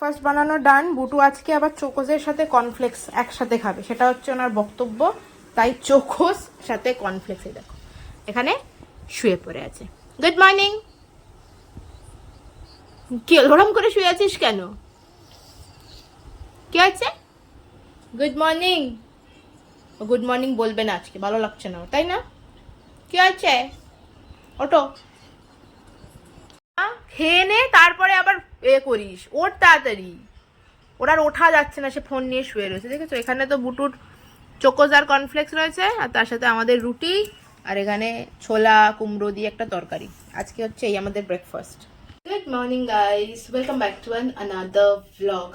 First বানানো ডান, বুটু আজকে আবার চোকোজের সাথে কর্নফ্লেক্স একসাথে খাবে। সেটা হচ্ছে ওনার বক্তব্য। তাই চোখোস সাথে কর্নফ্লেক্স দেখো, এখানে শুয়ে পড়ে আছে। গুড মর্নিং কি ওরম করে শুয়ে আছিস কেন? কি আছে গুড মর্নিং গুড মর্নিং বলবে না আজকে, ভালো লাগছে না তাই না? কি আছে ওটো খেয়ে নে, তারপরে আবার এ করিস। ওর তাড়াতাড়ি। ওর আর ওঠা যাচ্ছে না, সে ফোন নিয়ে শুয়ে রয়েছে, দেখেছ? এখানে তো বুটুর চোকোজার কর্নফ্লেক্স রয়েছে, আর তার সাথে আমাদের রুটি, আর এখানে ছোলা, কুমড়ো দিয়ে একটা তরকারি। আজকে হচ্ছে এই আমাদের breakfast good morning guys welcome back to an another blog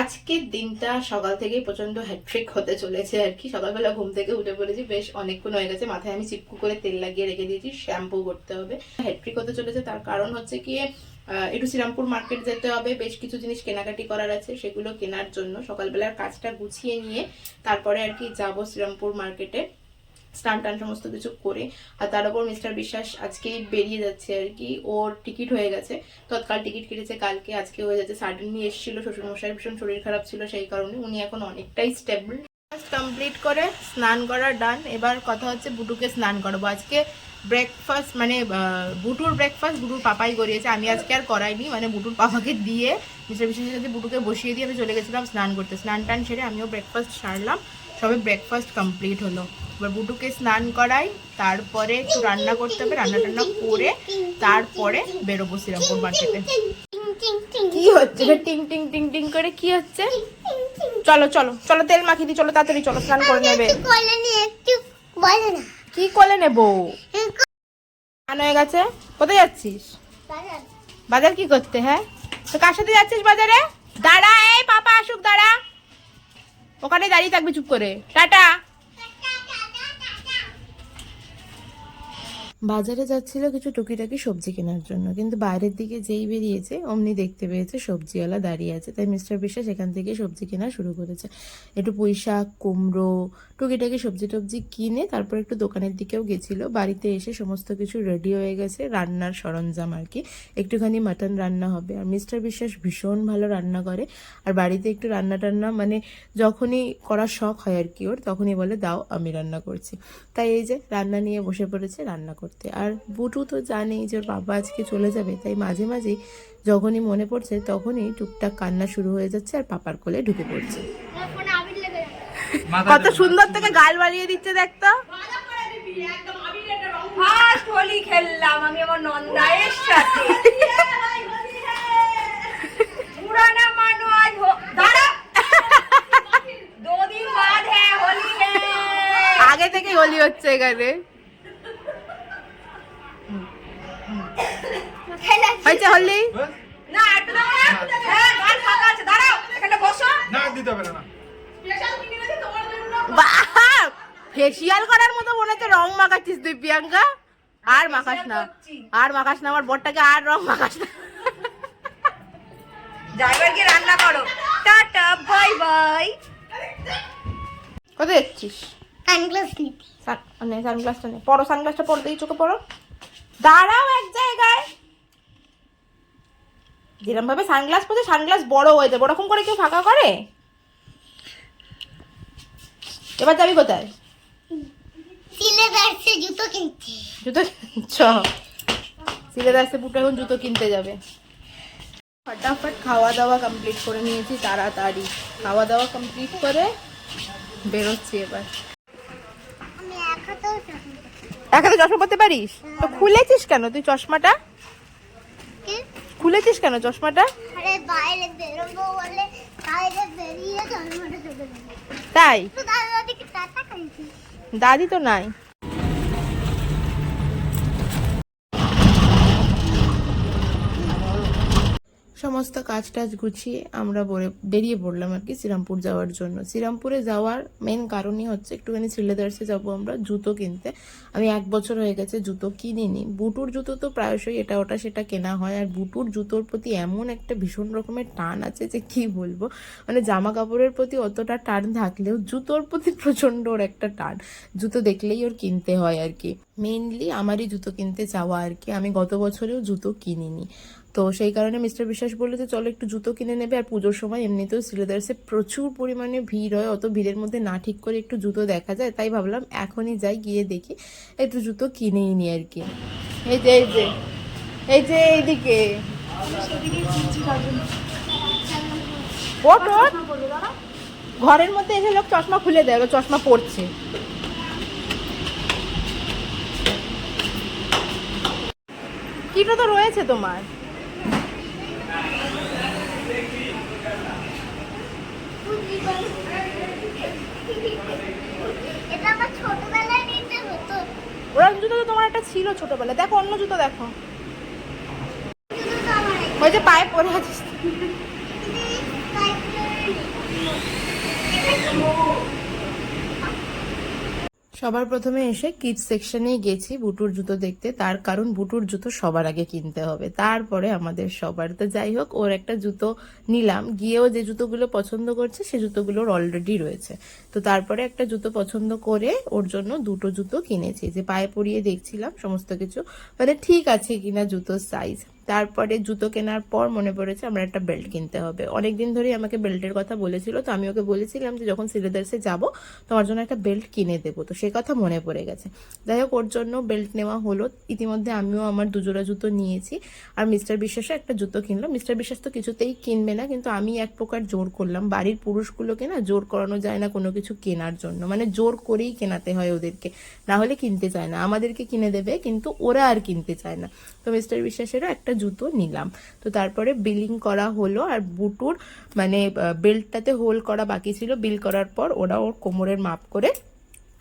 আজকের দিনটা সকাল থেকে প্রচণ্ড হ্যাট্রিক হতে চলেছে আর কি। সকালবেলা ঘুম থেকে উঠে পড়েছি, বেশ অনেকক্ষণ হয়ে গেছে। মাথায় আমি চিপকু করে তেল লাগিয়ে রেখে দিয়েছি শ্যাম্পু করতে হবে। হ্যাট্রিক হতে চলেছে, তার কারণ হচ্ছে কি একটু শ্রীরামপুর মার্কেট যেতে হবে। বেশ কিছু জিনিস কেনাকাটি করার আছে, সেগুলো কেনার জন্য সকালবেলার কাজটা গুছিয়ে নিয়ে তারপরে আর কি যাব শ্রীরামপুর মার্কেটে স্নান টান সমস্ত কিছু করে, আর তার উপর মিস্টার বিশ্বাস আজকে বেরিয়ে যাচ্ছে আর কি। ওর টিকিট হয়ে গেছে। তৎকাল টিকিট কেটেছে কালকে, আজকে হয়ে যাচ্ছে। সাডেনলি এসেছিল, শ্বশুরমশাইয়ের ভীষণ শরীর খারাপ ছিল সেই কারণে। উনি এখন অনেকটাই স্টেবল কমপ্লিট করে, স্নান করা ডান এবার কথা হচ্ছে বুটুকে স্নান করাবো। আজকে ব্রেকফাস্ট মানে বুটুর ব্রেকফাস্ট বুটুর পাপাই করিয়েছে। আমি আজকে আর করাইনি মানে বুটুর পাপাকে দিয়ে মিস্টার বিশ্বাসের সাথে বুটুকে বসিয়ে দিয়ে আমি চলে গেছিলাম স্নান করতে। স্নান টান সেরে আমিও ব্রেকফাস্ট সারলাম। সবে ব্রেকফাস্ট কমপ্লিট হলো। এবার বুটুকে স্নান করাই তারপরে একটু রান্না করতে হবে রান্না টান্না করে তারপরে বেরোবো শ্রীরামপুর মার্কেটে কি হচ্ছে? টিং টিং টিং টিং করে কি হচ্ছে? চলো চলো চলো তেল মাখিয়ে দিই চলো তাড়াতাড়ি চলো স্নান করে নেবে। কি করে নেব? স্নান হয়ে গেছে? কোথায় যাচ্ছিস? বাজার কি করতে হ্যাঁ? তো কার সাথে যাচ্ছিস বাজারে? দাঁড়া এই পাপা আসুক দাঁড়া। ওখানে দাঁড়িয়ে থাকবে চুপ করে। টাটা। বাজারে যাচ্ছিল কিছু টুকিটাকি সবজি কেনার জন্য, কিন্তু বাইরের দিকে যেই বেরিয়েছে, অমনি দেখতে পেয়েছে সবজিওয়ালা দাঁড়িয়ে আছে। তাই মিস্টার বিশ্বাস এখান থেকে সবজি কেনা শুরু করেছে। একটু পুঁই শাক কুমড়ো টুকিটাকি সবজি টবজি কিনে তারপর একটু দোকানের দিকেও গেছিল। বাড়িতে এসে সমস্ত কিছু রেডি হয়ে গেছে। রান্নার সরঞ্জাম আর কি। একটুখানি মাটন রান্না হবে। আর মিস্টার বিশ্বাস ভীষণ ভালো রান্না করে। আর বাড়িতে একটু রান্না টান্না মানে যখনই করার শখ হয় আর কি ওর, তখনই বলে, দাও, আমি রান্না করছি। তাই এই যে রান্না নিয়ে বসে পড়েছে রান্না করতে। আর বুটু তো জানেই যে ওর বাবা আজকে চলে যাবে, তাই মাঝে মাঝেই যখনই মনে পড়ছে তখনই টুকটাক কান্না শুরু হয়ে যাচ্ছে আর পাপার কোলে ঢুকে পড়ছে। কত সুন্দর থেকে গাল বাড়িয়ে দিচ্ছে দেখতো ফার্স্ট হোলি খেললাম আমি আমার নন্দায়ের সাথে। পুরানা মানো আজ দাঁড়া। দো দিন বাদ হ্যাঁ হোলি হ্যাঁ আগে থেকে হোলি হচ্ছে এখানে। হয়েছে হোলি? না একটু দাঁড়া। হ্যাঁ গান ফাঁকা আছে দাঁড়াও। এখানে বসো। না দিতে হবে না ফেসিয়াল করার মতো মনে হচ্ছে রং মাখাচ্ছিস তুই প্রিয়াঙ্কা। আর মাখাস না। আর মাখাস না আমার বরটাকে আর রং মাখাস না। ড্রাইভার গিয়ে রান্না করো। Tata bye bye. কোথায় যাচ্ছিস? সান- নে সানগ্লাসটা নে। পরো সানগ্লাসটা পরো দেখি চোখে পরো। দাঁড়াও এক জায়গায়। যেরকম ভাবে সানগ্লাস পরছে সানগ্লাস বড় হয়ে যাবে। ওরকম করে কেউ ফাঁকা করে? এবার যাবি কোথায়? জুতো কিনতে। জুতো চ সিলেদাসে বুটো এখন জুতো কিনতে যাবে। ফটাফট খাওয়া দাওয়া কমপ্লিট করে নিয়েছি তাড়াতাড়ি। খাওয়া দাওয়া কমপ্লিট করে বেরোচ্ছি এবার। আমি এক হাতেও চাকরি এক হাতে চশমা পরতে পারিস? তো খুলেছিস কেন তুই চশমাটা? খুলেছিস কেন চশমাটা? তাই? দাদা তো নাই। সমস্ত কাজ টাজ গুছিয়ে আমরা বেরিয়ে পড়লাম আর কি শ্রীরামপুর যাওয়ার জন্য। শ্রীরামপুরে যাওয়ার মেন কারণই হচ্ছে একটুখানি শ্রীলেদার্সে যাব আমরা জুতো কিনতে। আমি এক বছর হয়ে গেছে জুতো কিনিনি। বুটুর জুতো তো প্রায়শই এটা ওটা সেটা কেনা হয়। আর বুটুর জুতোর প্রতি এমন একটা ভীষণ রকমের টান আছে যে কি বলব? মানে জামা কাপড়ের প্রতি অতটা টান থাকলেও জুতোর প্রতি প্রচণ্ড ওর একটা টান। জুতো দেখলেই ওর কিনতে হয় আর কি। মেইনলি আমারই জুতো কিনতে চাওয়া আর কি। আমি গত বছরেও জুতো কিনিনি। তো সেই কারণে মিস্টার বিশ্বাস বলল যে, চলো একটু জুতো কিনে নেবে। আর পুজোর সময় এমনিতেও শ্রীলেদার্সে প্রচুর পরিমাণে ভিড় হয়। অত ভিড়ের মধ্যে না ঠিক করে একটু জুতো দেখা যায়। তাই ভাবলাম এখনই যাই, গিয়ে দেখি। একটু জুতো কিনেই নি আর কি। এই যে এই যে এই যে এইদিকে। ঘরের মধ্যে এসে লোক চশমা খুলে দেয় চশমা পড়ছে কিটো তো রয়েছে তোমার এটা আমার ছোটবেলায় নিতে হতো ওরকম জুতো তো তোমার একটা ছিল ছোটবেলায়। দেখো, অন্য জুতো দেখো। ওই যে পায়ে পরে আছিস। সবার প্রথমে এসে কিডস সেকশনে গেছি বুটুর জুতো দেখতে। তার কারণ বুটুর জুতো সবার আগে কিনতে হবে। তারপরে আমাদের সবার। তো যাই হোক, ওর একটা জুতো নিলাম। গিয়েও যে জুতোগুলো পছন্দ করছে, সে জুতোগুলোর অলরেডি রয়েছে। তো তারপরে একটা জুতো পছন্দ করে ওর জন্য দুটো জুতো কিনেছি। যে পায়ে পরিয়ে দেখছিলাম, সমস্ত কিছু। মানে ঠিক আছে কিনা জুতোর সাইজ তারপরে জুতো কেনার পর মনে পড়েছে আমার একটা বেল্ট কিনতে হবে। অনেকদিন ধরেই আমাকে বেল্টের কথা বলেছিল, তো আমি ওকে বলেছিলাম যে যখন সিলেদার্সে যাব, তোমার জন্য একটা বেল্ট কিনে দেবো। তো সে কথা মনে পড়ে গেছে। যাই হোক, ওর জন্য বেল্ট নেওয়া হলো। ইতিমধ্যে আমিও আমার দুজোড়া জুতো নিয়েছি। আর মিস্টার বিশ্বাসও একটা জুতো কিনলো। মিস্টার বিশ্বাস তো কিছুতেই কিনবে না, কিন্তু আমি এক প্রকার জোর করলাম। বাড়ির পুরুষগুলোকে না জোর করানো যায় না কোনো কিছু কেনার জন্য। মানে জোর করেই কেনাতে হয় ওদেরকে। না হলে কিনতে চায় না। আমাদেরকে কিনে দেবে, কিন্তু ওরা আর কিনতে চায় না। তো মিস্টার বিশ্বাসেরও একটা জুতো নিলাম। তো তারপরে বিলিং করা হলো আর বুটুর মানে বেল্টটাতে হোল করা বাকি ছিল। বিল করার পর ওরা ওর কোমরের মাপ করে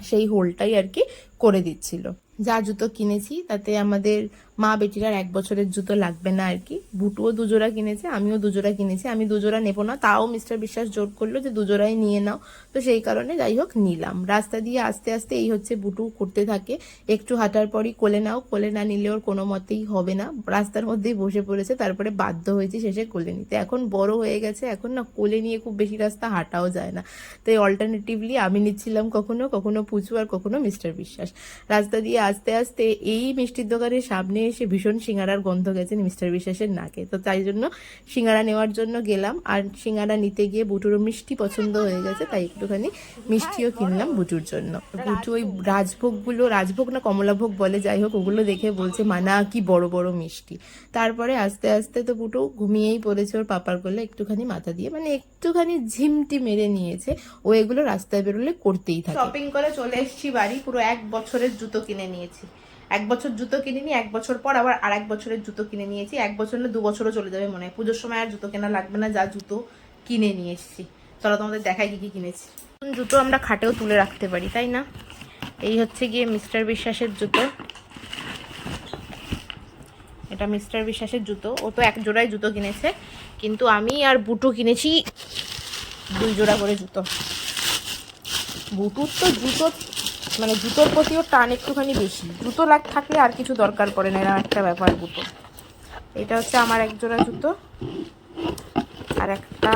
সেই হোলটাই আর কি করে দিচ্ছিল। যা জুতো কিনেছি, তাতে আমাদের মা বেটির আর এক বছরের জুতো লাগবে না আর কি। বুটুও দুজোড়া কিনেছে, আমিও দুজোড়া কিনেছি। আমি দুজোড়া নেব না, তাও মিস্টার বিশ্বাস জোর করল যে দুজোড়াই নিয়ে নাও। তো সেই কারণে যাই হোক, নিলাম। রাস্তা দিয়ে আস্তে আস্তে এই হচ্ছে বুটু করতে থাকে। একটু হাঁটার পরই কোলে নাও, কোলে না নিলে ওর কোনো মতেই হবে না। রাস্তার মধ্যেই বসে পড়েছে, তারপরে বাধ্য হয়েছে শেষে কোলে নিতে। এখন বড় হয়ে গেছে, এখন না কোলে নিয়ে খুব বেশি রাস্তা হাঁটাও যায় না। তাই অল্টারনেটিভলি আমি নিচ্ছিলাম কখনো কখনো পুচু আর কখনো মিস্টার বিশ্বাস। রাস্তা দিয়ে আস্তে আস্তে এই মিষ্টির দোকানের সামনে এসে ভীষণ সিঙ্গারার গন্ধ গেছে মিস্টার বিশ্বাসের নাকে। তো তাই জন্য সিঙ্গারা নেওয়ার জন্য গেলাম, আর সিঙ্গারা নিতে গিয়ে বুটুরও মিষ্টি পছন্দ হয়ে গেছে, তাই একটুখানি মিষ্টিও কিনলাম বুটুর জন্য। বুটু ওই রাজভোগগুলো, রাজভোগ না কমলাভোগ বলে যাই হোক, ওগুলো দেখে বলছে, মানা, কি বড় বড় মিষ্টি। তারপরে আস্তে আস্তে তো বুটু ঘুমিয়েই পড়েছে ওর পাপার কোলে, একটুখানি মাথা দিয়ে মানে একটুখানি ঝিমটি মেরে নিয়েছে। ও এগুলো রাস্তায় বেরোলে করতেই থাকে। শপিং করে চলে এসেছি বাড়ি, পুরো এক বছরের জুতো কিনে নিয়েছি। এক বছর জুতো কিনে এক বছর পর আবার আর এক বছরের জুতো কিনে নিয়েছি। এক বছর না, দু বছরও চলে যাবে মনে হয়। পুজোর সময় আর জুতো কেনা লাগবে না, যা জুতো কিনে নিয়ে এসেছি। চলো তোমাদের দেখাই কি কি কিনেছি। জুতো আমরা খাটেও তুলে রাখতে পারি, তাই না? এই হচ্ছে গিয়ে মিস্টার বিশ্বাসের জুতো। এটা মিস্টার বিশ্বাসের জুতো। ও তো এক জোড়াই জুতো কিনেছে, কিন্তু আমি আর বুটু কিনেছি দুই জোড়া করে জুতো। বুটুর তো জুতো মানে জুতোর প্রতিও টান একটুখানি বেশি। জুতো লাগ থাকলে আর কিছু দরকার পড়ে না এরকম একটা ব্যাপার বুটো এটা হচ্ছে আমার এক জোড়া জুতো। আর একটা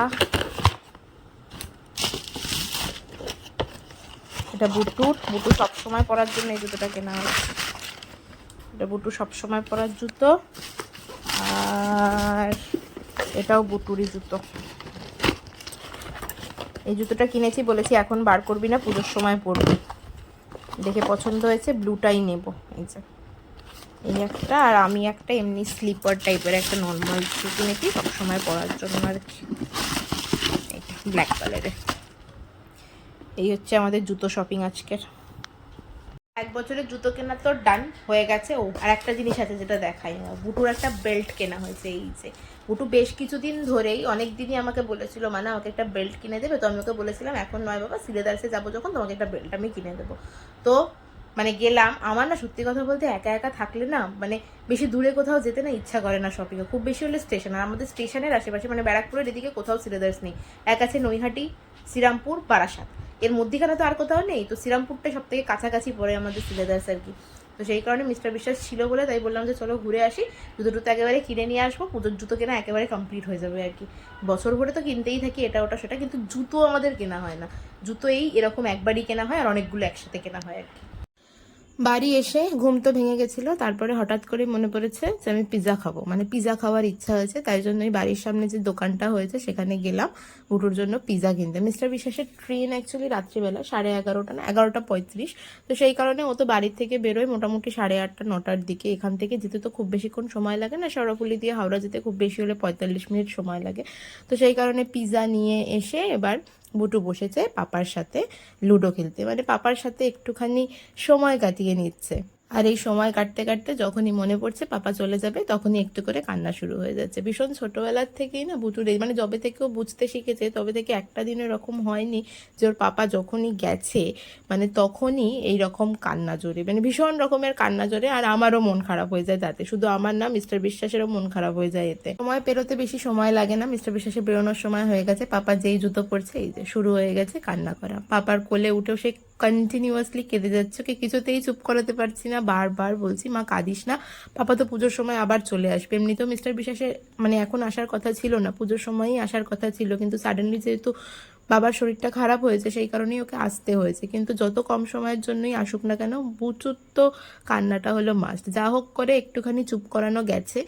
এটা বুটুর বুটু সবসময় পরার জন্য এই জুতোটা কেনা হয়েছে এটা বুটু সবসময় পরার জুতো। আর এটাও বুটুরি জুতো। এই জুতোটা কিনেছি, বলেছি এখন বার করবি না, পুজোর সময় পরবি। দেখে পছন্দ হয়েছে ব্লুটাই নেব। এই যে। এই একটা, আর আমি একটা এমনি স্লিপার টাইপের একটা নর্মাল শু কিনেছি সবসময় পরার জন্য আর কি। ব্ল্যাক কালারের এই হচ্ছে আমাদের জুতো শপিং আজকের। এক বছরের জুতো কেনা তো ডান হয়ে গেছে, ও। আর একটা জিনিস আছে যেটা দেখাই না বুটুর একটা বেল্ট কেনা হয়েছে এই যে। বুটু বেশ কিছুদিন ধরেই অনেক দিনই আমাকে বলেছিল মানে আমাকে একটা বেল্ট কিনে দেবে। তো আমি ওকে বলেছিলাম, এখন নয় বাবা, সিলেদার্সে যাব যখন, তোমাকে একটা বেল্ট আমি কিনে দেবো। তো মানে গেলাম, আমার না সত্যি কথা বলতে একা একা থাকলে না মানে বেশি দূরে কোথাও যেতে না ইচ্ছা করে না শপিংয়ে খুব বেশি হলে স্টেশন আর আমাদের স্টেশনের আশেপাশে মানে ব্যারাকপুরের এদিকে কোথাও সিলেদার্স নেই। এক আছে নৈহাটি, শ্রীরামপুর বারাসাত এর মধ্যেখানে তো আর কোথাও নেই। তো শ্রীরামপুরটাই সব থেকে কাছাকাছি পড়ে আমাদের সিলেদার্স আর কি। তো সেই কারণে মিস্টার বিশ্বাস ছিল বলে তাই বললাম যে, চলো ঘুরে আসি। জুতো টুতো একেবারে কিনে নিয়ে আসব। পুজোর জুতো কেনা একেবারে কমপ্লিট হয়ে যাবে আর কি। বছর ভরে তো কিনতেই থাকি, এটা, ওটা, সেটা। কিন্তু জুতো আমাদের কেনা হয় না। জুতো এই এরকম একবারই কেনা হয় আর অনেকগুলো একসাথে কেনা হয় আর কি। বাড়ি এসে ঘুম তো ভেঙে গেছিল, তারপরে হঠাৎ করে মনে পড়েছে যে আমি পিৎজা খাব। মানে পিৎজা খাওয়ার ইচ্ছা হয়েছে, তাই জন্য জন্যই বাড়ির সামনে যে দোকানটা হয়েছে, সেখানে গেলাম বুটুর জন্য পিৎজা কিনতে। মিস্টার বিশ্বাসের ট্রেন অ্যাকচুয়ালি রাত্রিবেলা, সাড়ে এগারোটা না, এগারোটা পঁয়ত্রিশ। তো সেই কারণে ও তো বাড়ির থেকে বেরোয় মোটামুটি সাড়ে আটটা, নটার দিকে। এখান থেকে যেতে তো খুব বেশিক্ষণ সময় লাগে না সরাফুলি দিয়ে হাওড়া যেতে খুব বেশি হলে পঁয়তাল্লিশ মিনিট সময় লাগে। তো সেই কারণে পিৎজা নিয়ে এসে এবার বুটু বসেছে পাপার সাথে লুডো খেলতে। মানে পাপার সাথে একটুখানি সময় কাটিয়ে নিচ্ছে। আর এই সময় কাটতে কাটতে যখনই মনে পড়ছে পাপা চলে যাবে, তখনই একটু করে কান্না শুরু হয়ে যাচ্ছে। ভীষণ ছোটবেলার থেকেই না বুটুর মানে যবে থেকেও বুঝতে শিখেছে, তবে থেকে একটা দিন এরকম হয়নি যে ওর পাপা যখনই গেছে মানে তখনই এই রকম কান্না জোরে মানে ভীষণ রকমের কান্না জোরে আর আমারও মন খারাপ হয়ে যায় তাতে। শুধু আমার না, মিস্টার বিশ্বাসেরও মন খারাপ হয়ে যায় এতে। সময় পেরোতে বেশি সময় লাগে না, মিস্টার বিশ্বাসের বেরোনোর সময় হয়ে গেছে, পাপা যেই জুতো পরছে এই যে শুরু হয়ে গেছে কান্না করা। পাপার কোলে উঠেও সে কন্টিনিউয়াসলি কেঁদে যাচ্ছে, ওকে কিছুতেই চুপ করাতে পারছি না, বারবার বলছি, মা, কাঁদিস না, পাপা তো পুজোর সময় আবার চলে আসবে। এমনিতেও মিস্টার বিশ্বাসের মানে এখন আসার কথা ছিল না, পুজোর সময়ই আসার কথা ছিল, কিন্তু সাডেনলি যেহেতু বাবার শরীরটা খারাপ হয়েছে, সেই কারণেই ওকে আসতে হয়েছে। কিন্তু যত কম সময়ের জন্যই আসুক না কেন বুচুর তো কান্নাটা হলো মাস্ট যা হোক করে একটুখানি চুপ করানো গেছে,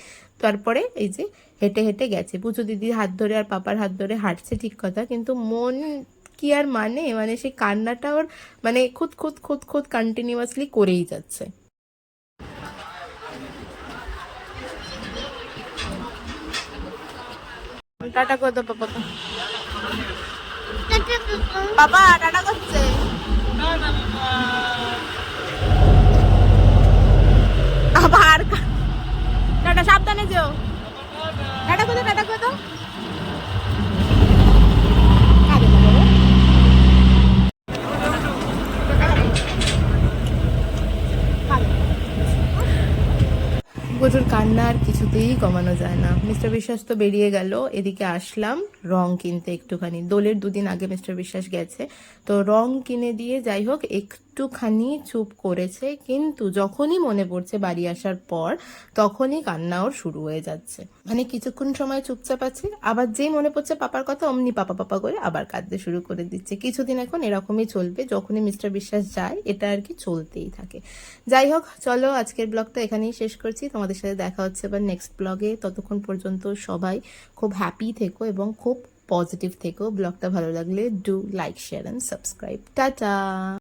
তারপরে এই যে হেঁটে হেঁটে গেছে। পুজো দিদির হাত ধরে আর পাপার হাত ধরে হাঁটছে ঠিক কথা, কিন্তু মন কি আর মানে? মানে সেই কান্নাটা ওর মানে খুদ খুদ খুদ খুদ কন্টিনিউয়াসলি করেই যাচ্ছে। টাটা করে দাও পাপাকে বাবা টাটা করছে। আবার টাটা সাবধানে যেও। টাটা করে দাও, টাটা করে দাও আরে বাবা। প্রচুর আর কিছুতেই কমানো যায় না। মিস্টার বিশ্বাস তো বেরিয়ে গেল, এদিকে আসলাম, রং কিনতে একটুখানি। দোলের দুদিন আগে মিস্টার বিশ্বাস গেছে। তো রং কিনে দিয়ে যাই হোক একটুখানি চুপ করেছে, কিন্তু যখনই মনে পড়ছে বাড়ি আসার পর, তখনই কান্না ওর শুরু হয়ে যাচ্ছে। মানে কিছুক্ষণ সময় চুপচাপ আছে, আবার যেই মনে পড়ছে পাপার কথা, অমনি পাপা পাপা করে আবার কাঁদতে শুরু করে দিচ্ছে। কিছুদিন এখন এরকমই চলবে, যখনই মিস্টার বিশ্বাস যায়, এটা আর কি চলতেই থাকে। যাই হোক, চলো আজকের ব্লগটা এখানেই শেষ করছি। তোমাদের সাথে দেখা হচ্ছে এবার নেক্সট ব্লগে। ততক্ষণ পর্যন্ত সবাই খুব হ্যাপি থেকো এবং খুব পজিটিভ থেকো। ব্লগটা ভালো লাগলে do like share and subscribe tata!